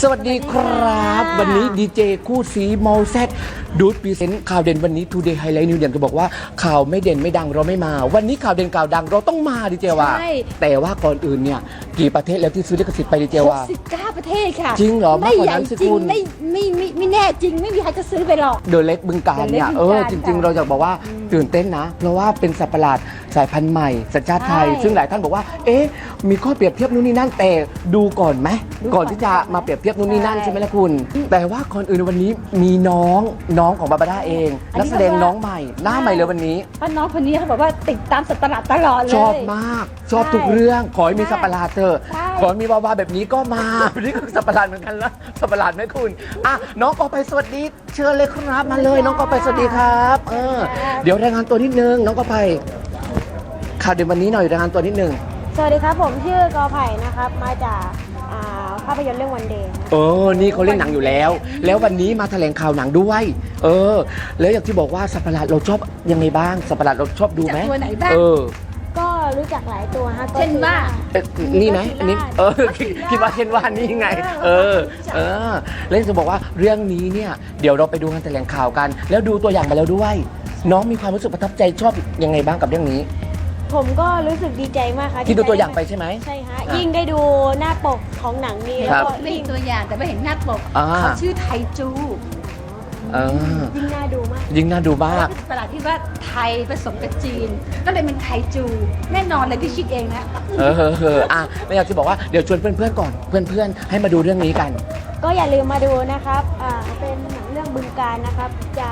สวัสดีครับ วันนี้ดีเจคู่สีมอลแซดดูดพรีเซนต์ข่าวเด่นวันนี้ Today Highlight News อย่างจะบอกว่าข่าวไม่เด่นไม่ดังเราไม่มา วันนี้ข่าวเด่นข่าวดังเราต้องมาดีเจว่า ใช่ แต่ว่าก่อนอื่นเนี่ย กี่ประเทศแล้วที่ซื้อลิขสิทธิ์ไปดีเจว่า 69 ประเทศค่ะจริงเหรอไม่มากกว่าใหญ่นั้นสิจริคุงณไม่ไม่ไม่ไม่แน่จริง ไม่มีใครจะซื้อไปหรอก เดอะเล็กบึงการเนี่ย The Lake เออบึงกาฬจริงๆเราอยากบอกว่าตื่นเต้นนะ เพราะว่าเป็นสัตว์ประหลาด สายพันธุ์ใหม่ สัญชาติไทย ใช่ซึ่งหลายท่านบอกว่า เอ๊ะ มีข้อเปรียบเทียบนู่นนี่นั่นแต่ดูก่อนไหมดูก่อนก่อนที่จะมาเปรียบเทียบนู่นนี่นั่นใช่ใช่ไหมล่ะคุณ แต่ว่าก่อนอื่นวันนี้มีน้องน้องของบาบาร่าเองอันนี้ นักแสดงน้องใหม่ หน้าใหม่เลยวันนี้เพราะน้องคนนี้เขาบอกว่าติดตามสัตว์ประหลาดตลอดเลย ชอบมาก ชอบทุกเรื่อง ขอให้มีใช่สัตว์ประหลาดเถอะใช่ ขอให้มีวาวาแบบนี้ก็มา นี่ก็สัตว์ประหลาดเหมือนกันละสัตว์ประหลาดไหมคุณอะน้องกอไปสวัสดี เชิญเลยครับมาเลย น้องกอไปสวัสดีครับ เออ เดี๋ยวรายงานตัวนิดนึงน้องกอไป ข่าวเดี๋ยววันนี้หน่อยรายงานตัวนิดนึงสวัสดีครับผมชื่อกอไผ่นะครับ มาจากอ่าภาพยนตร์เรื่องวันเดย์เออนี่เขาเล่นหนังอยู่แล้ว แล้ววันนี้มาแถลงข่าวหนังด้วย เออ แล้วอย่างที่บอกว่าสัตว์ประหลาดเราชอบยังไงบ้างสัตว์ประหลาดเราชอบดูไหมจากตัวไหนบ้าง เออก็รู้จักหลายตัวฮะก็เช่นว่า เอ๊ะนี่ไหมอันนี้เออคิดคิดว่าเช่นว่านี่ไง เออ เออแล้วจะบอกว่าเรื่องนี้เนี่ย เดี๋ยวเราไปดูงานแถลงข่าวกัน แล้วดูตัวอย่างมาแล้วด้วย น้องมีความรู้สึกประทับใจชอบยังไงบ้างกับเรื่องนี้ ผมก็รู้สึกดีใจมากครับที่ดูตัวอย่างไปใช่ไหม ใช่ฮะอะยิ่งได้ดูหน้าปกของหนังนี้คแล้รัวบก็ไม่ยิ่เห็งนตัวอย่างแต่ไม่เห็นหน้าปกอ่า เขาชื่อไทจู เออยิ่งน่าดูมาก ยิ่งน่าดูมากเป็นประหลาดที่ว่าไทยผสมกับจีน ก็เลยเป็นไทจู แน่นอนเลยพี่คิดเองนะ เออเออเอออะแล้วอยากจะบอกว่าเดี๋ยวชวนเพื่อนๆก่อน เพื่อนๆให้มาดูเรื่องนี้กัน ก็อย่าลืมมาดูนะครับ อ่า เป็นหนังเรื่องบึงการนะครับ จะ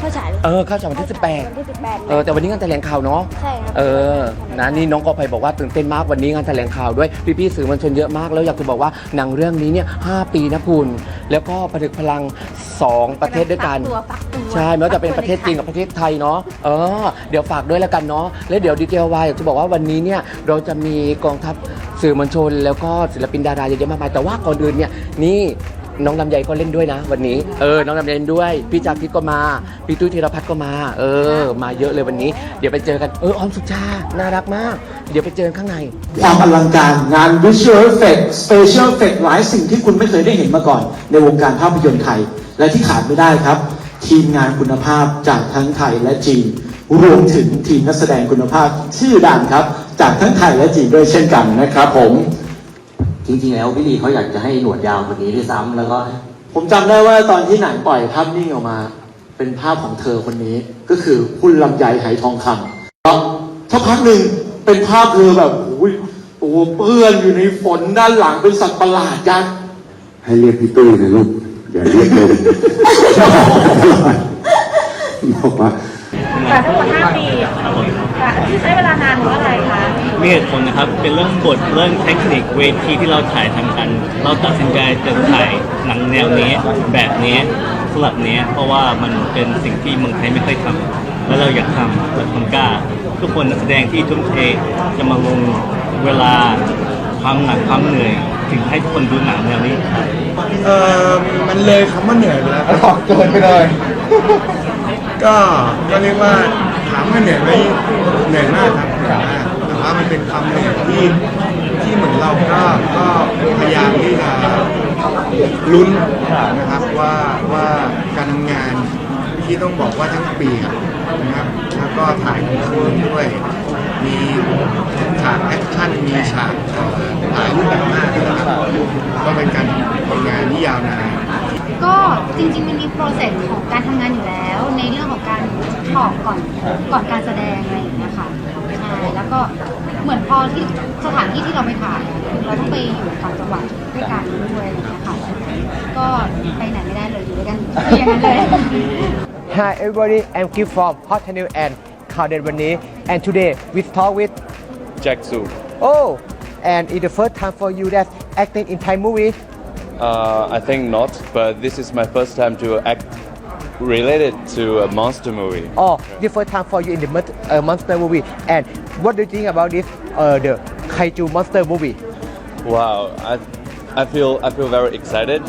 เข้าฉายเออเข้าฉายวันที่เข้าฉายวันที่18เออแต่วันนี้งานแถลงข่าวเนาะ ใช่ครับเออ นะนี่น้องกอไผ่บอกว่าตื่นเต้นมากวันนี้งานแถลงข่าวด้วยพี่ๆสื่อมวลชนเยอะมากแล้วอยากจะบอกว่าหนังเรื่องนี้เนี่ยหปีนะคุณ แล้วก็ผนึกพลัง2ประเทศด้วยกันฟัตัวฟักตัวใช่ไม่ว่าจะเป็นประเทศจีนกับประเทศไทยเนาะเออเดี๋ยวฝากด้วยแล้วกันเนาะแล้วเดี๋ยวดีเทลวายอยากจะบอกว่าวันนี้เนี่ยเราจะมีกองทัพสื่อมวลชน แล้วก็ศิลปินดาราเยอะแยะมากมายแต่ว่าก่อนอื่นเนี่ยนี่ น้องลำไยก็เล่นด้วยนะ วันนี้ เออ น้องลำไยเล่นด้วย พี่จากทิพย์ก็มา พี่ตุ้ยธีรพัฒน์ก็มา เออ มาเยอะเลยวันนี้ เดี๋ยวไปเจอกัน เออ ออมสุชา น่ารักมาก เดี๋ยวไปเจอกันข้างใน ความอลังการงาน Visual Effect Special Effect หลายสิ่งที่คุณไม่เคยได้เห็นมาก่อน ในวงการภาพยนตร์ไทย และที่ขาดไม่ได้ครับ ทีมงานคุณภาพจากทั้งไทยและจีน รวมถึงทีมนักแสดงคุณภาพชื่อดังครับ จากทั้งไทยและจีนด้วยเช่นกันนะครับผม จริงๆแล้วพี่ลีเขาอยากจะให้หนวดยาวกว่านี้ด้วยซ้ำแล้วก็ ผมจำได้ว่าตอนที่หนังปล่อยภาพนิ่งออกมา เป็นภาพของเธอคนนี้ ก็คือคุณลำไยไหทองคำแล้วสักพักหนึ่งเป็นภาพเธอแบบโอ้ยตัวเปื้อนอยู่ในฝนด้านหลังเป็นสัตว์ประหลาดยักษ์ให้เรียกพี่ตุ้ยนะลูกอย่าเรียกเดินบอกว่าค่ะทั้งหมด5ปีค่ะที่ใช้เวลานานเพราะอะไรคะ มีเหตุผลนะครับ เป็นเรื่องบทเรื่องเทคนิคเวทีที่เราถ่ายทำกัน เราตัดสินใจจะถ่ายหนังแนวนี้แบบนี้สลับนี้เพราะว่ามันเป็นสิ่งที่เมืองไทยไม่เคยทำแล้วเราอยากทำเราทำกล้า ทุกคนนักแสดงที่ทุ่มเทจะมาลงเวลาความหนักความเหนื่อย ถึงให้ทุกคนดูหนังแนวนี้เออมันเลยคำว่าเหนื่อยไปแล้วครับเกินไปเลย ก็ก็เรียกว่าถามว่าเหนื่อยไหมเหนื่อยมากครับเหนื่อยมากแต่ ว่ามันเป็นความเหนื่อยที่ที่เหมือนเราก็ก็พยายามที่จะลุ้นนะครับว่าว่าการทำงานที่ต้องบอกว่าทั้งปีนะครับแล้วก็ถ่ายกลางคืนด้วย มีฉากแอคชั่นมีฉากถ่ายรูปแบบมากนะครับก็เป็นการทำงานที่ยาวนานก็จริงๆมันมีโปรเซสของการทำงานอยู่แล้ว ในเรื่องของการถอกก่อนก่อนการแสดงอะไรอย่างเงี้ยค่ะ ก็เหมือนพอที่สถานที่ที่เราไปถ่ายอะคือเราต้องไปอยู่ต่างจังหวัดด้วยกันด้วยอะไรอย่างเงี้ยค่ะก็ไปไหนไม่ได้เลยอยู่ด้วยกันอย่างนั้นเลย Hi everybody, I'm Kip from Hot Channel and ข่าวเด่นวันนี้ and today we talk with Jack Su. oh and it's the first time for you that acting in Thai movie Uh, I think not, but this is my first time to act related to a monster movie. or the first time for you in the mon- uh, monster movie and what do you think about this uh, the kaiju monster movie Wow, I, I feel I feel very excited.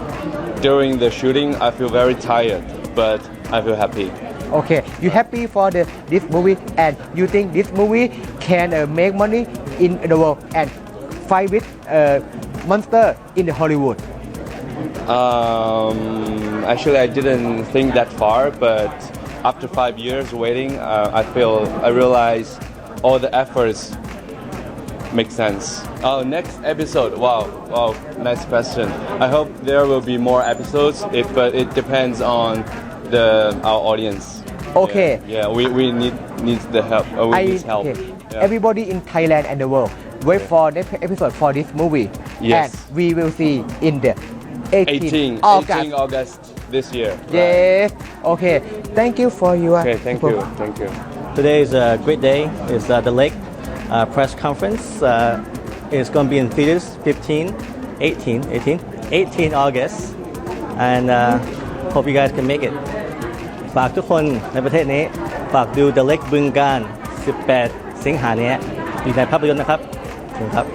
During the shooting, I feel very tired, but I feel happy. okay you happy for the this movie and you think this movie can uh, make money in the world and fight with uh, monster in the Hollywood Um, actually, I didn't think that far, but after five years waiting, uh, I feel I realize all the efforts make sense. Oh, next episode. Wow, wow, nice question. I hope there will be more episodes, it, but it depends on the our audience. Okay. Yeah, yeah, we, we need needs the help. Uh, we I, need help. okay. Yeah. Everybody in Thailand and the world wait for next episode for this movie. Yes. And we will see in the 18, 18 August. 18 August this year. Yes. Okay. Thank you for your. Okay, thank you. Thank you. Today is a great day. It's uh, the Lake uh, press conference. Uh, it's going to be in theaters 15, 18, 18, 18 August, and uh, hope you guys can make it. ฝากทุกคนในประเทศนี้ฝากดู The Lake บึงการ 18 สิงหาเนี้ยอยู่ในภาพยนตร์นะครับถึงครับ